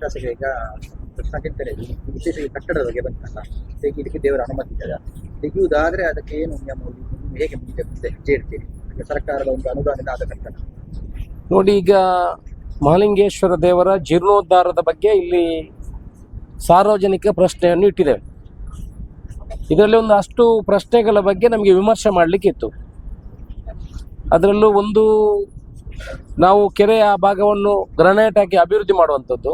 ಶಾಸಕ ಈಗ ಕೃಷ್ಣ ಕೇಳ್ತಾರೆ ವಿಶೇಷ ಈ ಕಟ್ಟಡದ ಬಗ್ಗೆ ಬಂತಲ್ಲ ತೆಗೀಲಿಕ್ಕೆ ದೇವರ ಅನುಮತಿ ಇದೆ ತೆಗೆಯುವುದಾದ್ರೆ ಅದಕ್ಕೆ ಏನು ನಿಯಮ ಹೇಗೆ ಮುಂದೆ ಮುಂದೆ ಹೆಜ್ಜೆ ಇಡ್ತೀರಿ ಸರ್ಕಾರದ ಒಂದು ಅನುದಾನದ ಆದ ಕಟ್ಟಡ ನೋಡಿ, ಈಗ ಮಹಾಲಿಂಗೇಶ್ವರ ದೇವರ ಜೀರ್ಣೋದ್ಧಾರದ ಬಗ್ಗೆ ಇಲ್ಲಿ ಸಾರ್ವಜನಿಕ ಪ್ರಶ್ನೆಯನ್ನು ಇಟ್ಟಿದ್ದೇವೆ. ಇದರಲ್ಲಿ ಒಂದು ಅಷ್ಟು ಪ್ರಶ್ನೆಗಳ ಬಗ್ಗೆ ನಮಗೆ ವಿಮರ್ಶೆ ಮಾಡಲಿಕ್ಕಿತ್ತು ಅದರಲ್ಲೂ ಒಂದು ನಾವು ಕೆರೆಯ ಭಾಗವನ್ನು ಗ್ರನೇಟ್ ಹಾಕಿ ಅಭಿವೃದ್ಧಿ ಮಾಡುವಂಥದ್ದು.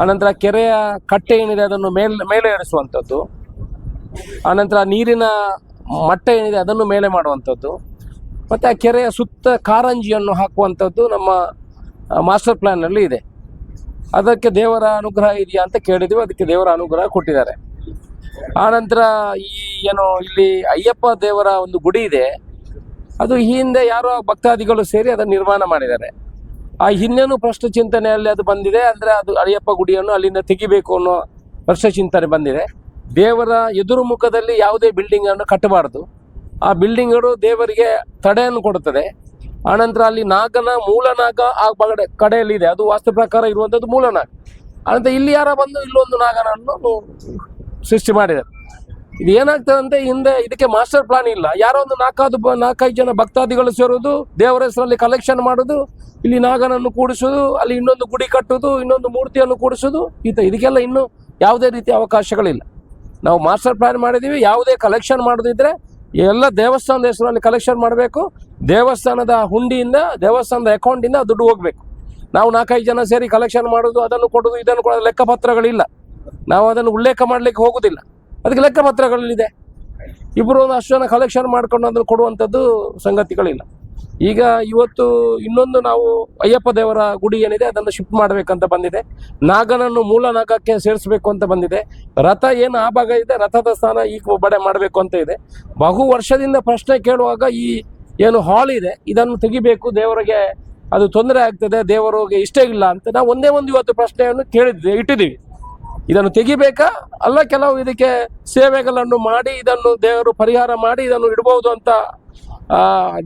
ಆನಂತರ ಕೆರೆಯ ಕಟ್ಟೆ ಏನಿದೆ ಅದನ್ನು ಮೇಲ್, ಮೇಲೆ ಏರಿಸುವಂಥದ್ದು. ಆನಂತರ ನೀರಿನ ಮಟ್ಟ ಏನಿದೆ ಅದನ್ನು ಮೇಲೆ ಮಾಡುವಂಥದ್ದು. ಮತ್ತು ಆ ಕೆರೆಯ ಸುತ್ತ ಕಾರಂಜಿಯನ್ನು ಹಾಕುವಂಥದ್ದು ನಮ್ಮ ಮಾಸ್ಟರ್ ಪ್ಲ್ಯಾನಲ್ಲಿ ಇದೆ. ಅದಕ್ಕೆ ದೇವರ ಅನುಗ್ರಹ ಇದೆಯಾ ಅಂತ ಕೇಳಿದ್ವಿ, ಅದಕ್ಕೆ ದೇವರ ಅನುಗ್ರಹ ಕೊಟ್ಟಿದ್ದಾರೆ. ಆನಂತರ ಈ, ಏನು, ಇಲ್ಲಿ ಅಯ್ಯಪ್ಪ ದೇವರ ಒಂದು ಗುಡಿ ಇದೆ. ಅದು ಈ ಹಿಂದೆ ಯಾರೋ ಭಕ್ತಾದಿಗಳು ಸೇರಿ ಅದನ್ನು ನಿರ್ಮಾಣ ಮಾಡಿದ್ದಾರೆ. ಆ ಹಿನ್ನೆನೂ ಪ್ರಶ್ನೆ ಚಿಂತನೆಯಲ್ಲಿ ಅದು ಬಂದಿದೆ ಅಂದರೆ ಅದು ಅಳಿಯಪ್ಪ ಗುಡಿಯನ್ನು ಅಲ್ಲಿಂದ ತೆಗಿಬೇಕು ಅನ್ನೋ ಪ್ರಶ್ನೆ ಚಿಂತನೆ ಬಂದಿದೆ. ದೇವರ ಎದುರು ಮುಖದಲ್ಲಿ ಯಾವುದೇ ಬಿಲ್ಡಿಂಗ್ ಅನ್ನು ಕಟ್ಟಬಾರದು. ಆ ಬಿಲ್ಡಿಂಗ್ಗಳು ದೇವರಿಗೆ ತಡೆಯನ್ನು ಕೊಡುತ್ತದೆ. ಆನಂತರ ಅಲ್ಲಿ ನಾಗನ ಮೂಲನಾಗ ಆ ಬಗಡೆ ಕಡೆಯಲ್ಲಿ ಇದೆ. ಅದು ವಾಸ್ತು ಪ್ರಕಾರ ಇರುವಂಥದ್ದು ಮೂಲನಾಗ. ಆನಂತರ ಇಲ್ಲಿ ಯಾರ ಬಂದು ಇಲ್ಲೊಂದು ನಾಗನನ್ನು ಸೃಷ್ಟಿ ಮಾಡಿದ್ದಾರೆ. ಇದು ಏನಾಗ್ತದೆ ಅಂತ ಹಿಂದೆ ಇದಕ್ಕೆ ಮಾಸ್ಟರ್ ಪ್ಲಾನ್ ಇಲ್ಲ. ಯಾರೋ ಒಂದು ನಾಲ್ಕಾದು ನಾಲ್ಕೈದು ಜನ ಭಕ್ತಾದಿಗಳು ಸೇರೋದು, ದೇವರ ಹೆಸರಲ್ಲಿ ಕಲೆಕ್ಷನ್ ಮಾಡೋದು, ಇಲ್ಲಿ ನಾಗನನ್ನು ಕೂಡಿಸೋದು, ಅಲ್ಲಿ ಇನ್ನೊಂದು ಗುಡಿ ಕಟ್ಟೋದು, ಇನ್ನೊಂದು ಮೂರ್ತಿಯನ್ನು ಕೂಡಿಸೋದು ಈತ ಇದಕ್ಕೆಲ್ಲ ಇನ್ನೂ ಯಾವುದೇ ರೀತಿಯ ಅವಕಾಶಗಳಿಲ್ಲ. ನಾವು ಮಾಸ್ಟರ್ ಪ್ಲಾನ್ ಮಾಡಿದ್ದೀವಿ ಯಾವುದೇ ಕಲೆಕ್ಷನ್ ಮಾಡೋದಿದ್ರೆ ಎಲ್ಲ ದೇವಸ್ಥಾನದ ಹೆಸರಲ್ಲಿ ಕಲೆಕ್ಷನ್ ಮಾಡಬೇಕು, ದೇವಸ್ಥಾನದ ಹುಂಡಿಯಿಂದ, ದೇವಸ್ಥಾನದ ಅಕೌಂಟಿಂದ ದುಡ್ಡು ಹೋಗಬೇಕು. ನಾವು ನಾಲ್ಕೈದು ಜನ ಸೇರಿ ಕಲೆಕ್ಷನ್ ಮಾಡೋದು, ಅದನ್ನು ಕೊಡೋದು, ಇದನ್ನು ಕೊಡೋದು ಲೆಕ್ಕಪತ್ರಗಳಿಲ್ಲ. ನಾವು ಅದನ್ನು ಉಲ್ಲೇಖ ಮಾಡಲಿಕ್ಕೆ ಹೋಗುದಿಲ್ಲ. ಅದಕ್ಕೆ ಲೆಕ್ಕಪತ್ರಗಳಲ್ಲಿದೆ. ಇಬ್ಬರು ಒಂದು ಅಷ್ಟು ಜನ ಕಲೆಕ್ಷನ್ ಮಾಡ್ಕೊಂಡು ಅದನ್ನು ಕೊಡುವಂಥದ್ದು ಸಂಗತಿಗಳಿಲ್ಲ. ಈಗ ಇವತ್ತು ಇನ್ನೊಂದು ನಾವು ಅಯ್ಯಪ್ಪ ದೇವರ ಗುಡಿ ಏನಿದೆ, ಅದನ್ನು ಶಿಫ್ಟ್ ಮಾಡಬೇಕಂತ ಬಂದಿದೆ. ನಾಗನನ್ನು ಮೂಲ ನಾಗಕ್ಕೆ ಸೇರಿಸಬೇಕು ಅಂತ ಬಂದಿದೆ. ರಥ ಏನು ಆ ಭಾಗ ಇದೆ, ರಥದ ಸ್ಥಾನ ಈ ಬಡೆ ಮಾಡಬೇಕು ಅಂತ ಇದೆ. ಬಹು ವರ್ಷದಿಂದ ಪ್ರಶ್ನೆ ಕೇಳುವಾಗ ಈ ಏನು ಹಾಲ್ ಇದೆ, ಇದನ್ನು ತೆಗಿಬೇಕು, ದೇವರಿಗೆ ಅದು ತೊಂದರೆ ಆಗ್ತದೆ, ದೇವರಿಗೆ ಇಷ್ಟ ಇಲ್ಲ ಅಂತ ನಾವು ಒಂದೇ ಒಂದು ಇವತ್ತು ಪ್ರಶ್ನೆಯನ್ನು ಕೇಳಿದ್ವಿ, ಇಟ್ಟಿದ್ದೀವಿ. ಇದನ್ನು ತೆಗಿಬೇಕಾ? ಅಲ್ಲ, ಕೆಲವು ಇದಕ್ಕೆ ಸೇವೆಗಳನ್ನು ಮಾಡಿ, ಇದನ್ನು ದೇವರು ಪರಿಹಾರ ಮಾಡಿ, ಇದನ್ನು ಇಡಬಹುದು ಅಂತ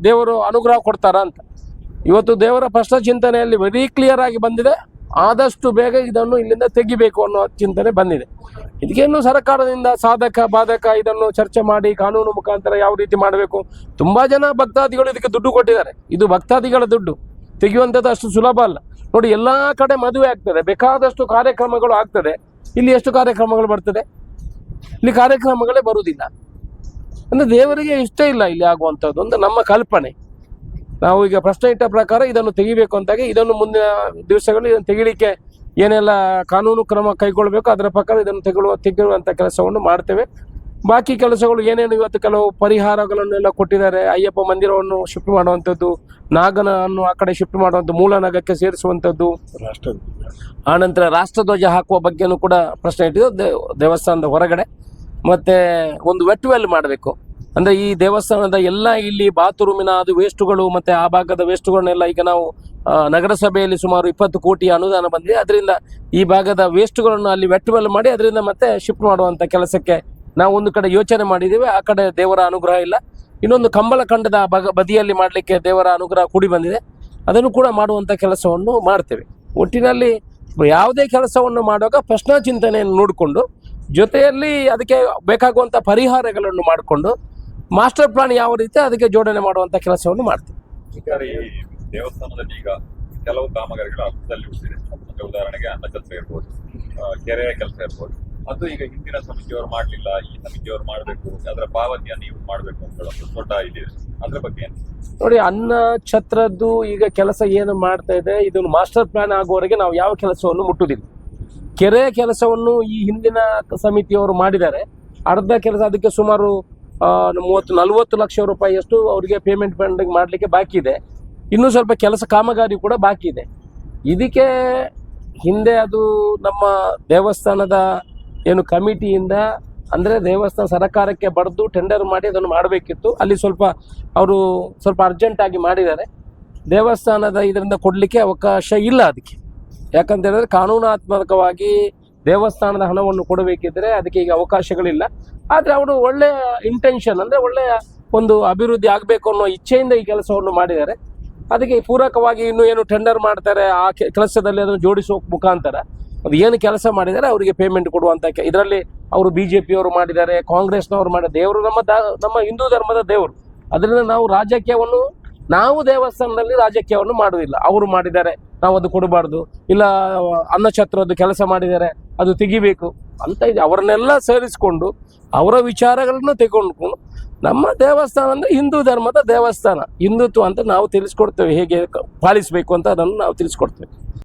ದೇವರು ಅನುಗ್ರಹ ಕೊಡ್ತಾರ ಅಂತ. ಇವತ್ತು ದೇವರ ಪ್ರಶ್ನ ಚಿಂತನೆಯಲ್ಲಿ ವೆರಿ ಕ್ಲಿಯರ್ ಆಗಿ ಬಂದಿದೆ. ಆದಷ್ಟು ಬೇಗ ಇದನ್ನು ಇಲ್ಲಿಂದ ತೆಗಿಬೇಕು ಅನ್ನೋ ಚಿಂತನೆ ಬಂದಿದೆ. ಇದಕ್ಕೇನು ಸರ್ಕಾರದಿಂದ ಸಾಧಕ, ಬಾಧಕ ಇದನ್ನು ಚರ್ಚೆ ಮಾಡಿ, ಕಾನೂನು ಮುಖಾಂತರ ಯಾವ ರೀತಿ ಮಾಡಬೇಕು? ತುಂಬಾ ಜನ ಭಕ್ತಾದಿಗಳು ಇದಕ್ಕೆ ದುಡ್ಡು ಕೊಟ್ಟಿದ್ದಾರೆ. ಇದು ಭಕ್ತಾದಿಗಳ ದುಡ್ಡು. ತೆಗೆಯುವಂಥದ್ದು ಅಷ್ಟು ಸುಲಭ ಅಲ್ಲ. ನೋಡಿ, ಎಲ್ಲಾ ಕಡೆ ಮದುವೆ ಆಗ್ತದೆ. ಬೇಕಾದಷ್ಟು ಕಾರ್ಯಕ್ರಮಗಳು ಆಗ್ತದೆ. ಇಲ್ಲಿ ಎಷ್ಟು ಕಾರ್ಯಕ್ರಮಗಳು ಬರ್ತದೆ? ಇಲ್ಲಿ ಕಾರ್ಯಕ್ರಮಗಳೇ ಬರುವುದಿಲ್ಲ. ಅಂದ್ರೆ ದೇವರಿಗೆ ಇಷ್ಟ ಇಲ್ಲ ಇಲ್ಲಿ ಆಗುವಂಥದ್ದು ಒಂದು ನಮ್ಮ ಕಲ್ಪನೆ. ನಾವು ಈಗ ಪ್ರಶ್ನೆ ಇಟ್ಟ ಪ್ರಕಾರ ಇದನ್ನು ತೆಗಿಬೇಕು ಅಂತಾಗಿ ಇದನ್ನು ಮುಂದಿನ ದಿವಸಗಳಲ್ಲಿ ಇದನ್ನು ತೆಗಿಲಿಕ್ಕೆ ಏನೆಲ್ಲ ಕಾನೂನು ಕ್ರಮ ಕೈಗೊಳ್ಳಬೇಕು ಅದರ ಪ್ರಕಾರ ಇದನ್ನು ತೆಗೊಳ್ಳುವ ತೆಗೆಯುವಂಥ ಕೆಲಸವನ್ನು ಮಾಡ್ತೇವೆ. ಬಾಕಿ ಕೆಲಸಗಳು ಏನೇನು ಇವತ್ತು ಕೆಲವು ಪರಿಹಾರಗಳನ್ನೆಲ್ಲ ಕೊಟ್ಟಿದ್ದಾರೆ. ಅಯ್ಯಪ್ಪ ಮಂದಿರವನ್ನು ಶಿಫ್ಟ್ ಮಾಡುವಂಥದ್ದು ನಾಗನನ್ನು ಆ ಕಡೆ ಶಿಫ್ಟ್ ಮಾಡುವಂಥ ಮೂಲ ನಾಗಕ್ಕೆ ಸೇರಿಸುವಂಥದ್ದು ಆನಂತರ ರಾಷ್ಟ್ರಧ್ವಜ ಹಾಕುವ ಬಗ್ಗೆನೂ ಕೂಡ ಪ್ರಶ್ನೆ ಇಟ್ಟಿದ್ದು. ದೇವಸ್ಥಾನದ ಹೊರಗಡೆ. ಮತ್ತೆ ಒಂದು ವೆಟ್ವೆಲ್ ಮಾಡಬೇಕು. ಅಂದ್ರೆ ಈ ದೇವಸ್ಥಾನದ ಎಲ್ಲ ಇಲ್ಲಿ ಬಾತ್ರೂಮಿನ ಅದು ವೇಸ್ಟುಗಳು ಮತ್ತೆ ಆ ಭಾಗದ ವೇಸ್ಟ್ಗಳನ್ನೆಲ್ಲ ಈಗ ನಾವು ನಗರಸಭೆಯಲ್ಲಿ ಸುಮಾರು ಇಪ್ಪತ್ತು ಕೋಟಿ ಅನುದಾನ ಬಂದಿದೆ. ಅದರಿಂದ ಈ ಭಾಗದ ವೇಸ್ಟ್ಗಳನ್ನು ಅಲ್ಲಿ ವೆಟ್ವೆಲ್ ಮಾಡಿ ಅದರಿಂದ ಮತ್ತೆ ಶಿಫ್ಟ್ ಮಾಡುವಂತ ಕೆಲಸಕ್ಕೆ ನಾವು ಒಂದು ಕಡೆ ಯೋಚನೆ ಮಾಡಿದ್ದೇವೆ, ಆ ಕಡೆ ದೇವರ ಅನುಗ್ರಹ ಇಲ್ಲ. ಇನ್ನೊಂದು ಕಂಬಳ ಖಂಡದ ಬದಿಯಲ್ಲಿ ಮಾಡಲಿಕ್ಕೆ ದೇವರ ಅನುಗ್ರಹ ಕೂಡಿ ಬಂದಿದೆ. ಅದನ್ನು ಕೂಡ ಮಾಡುವಂಥ ಕೆಲಸವನ್ನು ಮಾಡ್ತೇವೆ. ಒಟ್ಟಿನಲ್ಲಿ ಯಾವುದೇ ಕೆಲಸವನ್ನು ಮಾಡುವಾಗ ಪ್ರಶ್ನಾ ಚಿಂತನೆಯನ್ನು ನೋಡಿಕೊಂಡು, ಜೊತೆಯಲ್ಲಿ ಅದಕ್ಕೆ ಬೇಕಾಗುವಂಥ ಪರಿಹಾರಗಳನ್ನು ಮಾಡಿಕೊಂಡು, ಮಾಸ್ಟರ್ ಪ್ಲಾನ್ ಯಾವ ರೀತಿ ಅದಕ್ಕೆ ಜೋಡಣೆ ಮಾಡುವಂಥ ಕೆಲಸವನ್ನು ಮಾಡ್ತೇವೆ. ದೇವಸ್ಥಾನದಲ್ಲಿ ಈಗ ಕೆಲವು ಕಾಮಗಾರಿಗಳು ಉದಾಹರಣೆಗೆ ಅನ್ನ ಕೆಲಸ ಇರ್ಬೋದು ಕೆರೆಯ ಕೆಲಸ ಇರ್ಬೋದು. ಅದು ಈಗ ಹಿಂದಿನ ಸಮಿತಿಯವರು ಮಾಡಲಿಲ್ಲ, ಈ ಸಮಿತಿಯವರು ಮಾಡಬೇಕು, ಅದರ ಪಾವತಿಯನ್ನು ನೀವು ಮಾಡಬೇಕು ಅಂತ ದೊಡ್ಡ ಇದೆ. ಅದ್ರ ಬಗ್ಗೆ ನೋಡಿ, ಅನ್ನ ಛತ್ರದ್ದು ಈಗ ಕೆಲಸ ಏನು ಮಾಡ್ತಾ ಇದೆ ಇದನ್ನು ಮಾಸ್ಟರ್ ಪ್ಲಾನ್ ಆಗುವವರೆಗೆ ನಾವು ಯಾವ ಕೆಲಸವನ್ನು ಮುಟ್ಟುದಿಲ್ಲ ಕೆರೆ ಕೆಲಸವನ್ನು ಈ ಹಿಂದಿನ ಸಮಿತಿಯವರು ಮಾಡಿದ್ದಾರೆ. ಅರ್ಧ ಕೆಲಸ ಅದಕ್ಕೆ ಸುಮಾರು ಮೂವತ್ತು, ನಲವತ್ತು ಲಕ್ಷ ರೂಪಾಯಿಯಷ್ಟು ಅವರಿಗೆ ಪೇಮೆಂಟ್ ಪೆಂಡಿಂಗ್ ಮಾಡಲಿಕ್ಕೆ ಬಾಕಿ ಇದೆ. ಇನ್ನೂ ಸ್ವಲ್ಪ ಕೆಲಸ ಕಾಮಗಾರಿ ಕೂಡ ಬಾಕಿ ಇದೆ. ಇದಕ್ಕೆ ಹಿಂದೆ ಅದು ನಮ್ಮ ದೇವಸ್ಥಾನದ ಏನು ಕಮಿಟಿಯಿಂದ ಅಂದರೆ ದೇವಸ್ಥಾನ ಸರ್ಕಾರಕ್ಕೆ ಬರೆದು ಟೆಂಡರ್ ಮಾಡಿ ಅದನ್ನು ಮಾಡಬೇಕಿತ್ತು. ಅಲ್ಲಿ ಸ್ವಲ್ಪ ಅವರು ಸ್ವಲ್ಪ ಅರ್ಜೆಂಟ್ ಆಗಿ ಮಾಡಿದ್ದಾರೆ. ದೇವಸ್ಥಾನದ ಇದರಿಂದ ಕೊಡಲಿಕ್ಕೆ ಅವಕಾಶ ಇಲ್ಲ ಅದಕ್ಕೆ. ಯಾಕಂತ ಹೇಳಿದ್ರೆ ಕಾನೂನಾತ್ಮಕವಾಗಿ ದೇವಸ್ಥಾನದ ಹಣವನ್ನು ಕೊಡಬೇಕಿದ್ರೆ ಅದಕ್ಕೆ ಈಗ ಅವಕಾಶಗಳಿಲ್ಲ. ಆದರೆ ಅವರು ಒಳ್ಳೆಯ ಇಂಟೆನ್ಷನ್ ಅಂದರೆ ಒಳ್ಳೆಯ ಒಂದು ಅಭಿವೃದ್ಧಿ ಆಗಬೇಕು ಅನ್ನೋ ಇಚ್ಛೆಯಿಂದ ಈ ಕೆಲಸವನ್ನು ಮಾಡಿದ್ದಾರೆ. ಅದಕ್ಕೆ ಪೂರಕವಾಗಿ ಇನ್ನೂ ಏನು ಟೆಂಡರ್ ಮಾಡ್ತಾರೆ, ಆ ಕೆಲಸದಲ್ಲಿ ಅದನ್ನು ಜೋಡಿಸುವ ಮುಖಾಂತರ ಅದು ಏನು ಕೆಲಸ ಮಾಡಿದ್ದಾರೆ ಅವರಿಗೆ ಪೇಮೆಂಟ್ ಕೊಡುವಂತ ಇದರಲ್ಲಿ ಅವರು ಬಿ ಜೆ ಪಿಯವರು ಮಾಡಿದ್ದಾರೆ, ಕಾಂಗ್ರೆಸ್ನವರು ಮಾಡಿದ ದೇವರು ನಮ್ಮ ದ- ನಮ್ಮ ಹಿಂದೂ ಧರ್ಮದ ದೇವರು. ಅದರಿಂದ ನಾವು ರಾಜಕೀಯವನ್ನು, ನಾವು ದೇವಸ್ಥಾನದಲ್ಲಿ ರಾಜಕೀಯವನ್ನು ಮಾಡುವುದಿಲ್ಲ. ಅವರು ಮಾಡಿದ್ದಾರೆ, ನಾವು ಅದು ಕೊಡಬಾರ್ದು. ಇಲ್ಲ ಅನ್ನಛತ್ರದ್ದು ಕೆಲಸ ಮಾಡಿದ್ದಾರೆ, ಅದು ತೆಗಿಬೇಕು ಅಂತ ಇದೆ. ಅವರನ್ನೆಲ್ಲ ಸೇರಿಸಿಕೊಂಡು ಅವರ ವಿಚಾರಗಳನ್ನು ತೆಗೆದುಕೊಂಡು ನಮ್ಮ ದೇವಸ್ಥಾನ ಅಂದ್ರೆ ಹಿಂದೂ ಧರ್ಮದ ದೇವಸ್ಥಾನ. ಹಿಂದುತ್ವ ಅಂತ ನಾವು ತಿಳಿಸ್ಕೊಡ್ತೇವೆ. ಹೇಗೆ ಪಾಲಿಸಬೇಕು ಅಂತ ಅದನ್ನು ನಾವು ತಿಳಿಸ್ಕೊಡ್ತೇವೆ.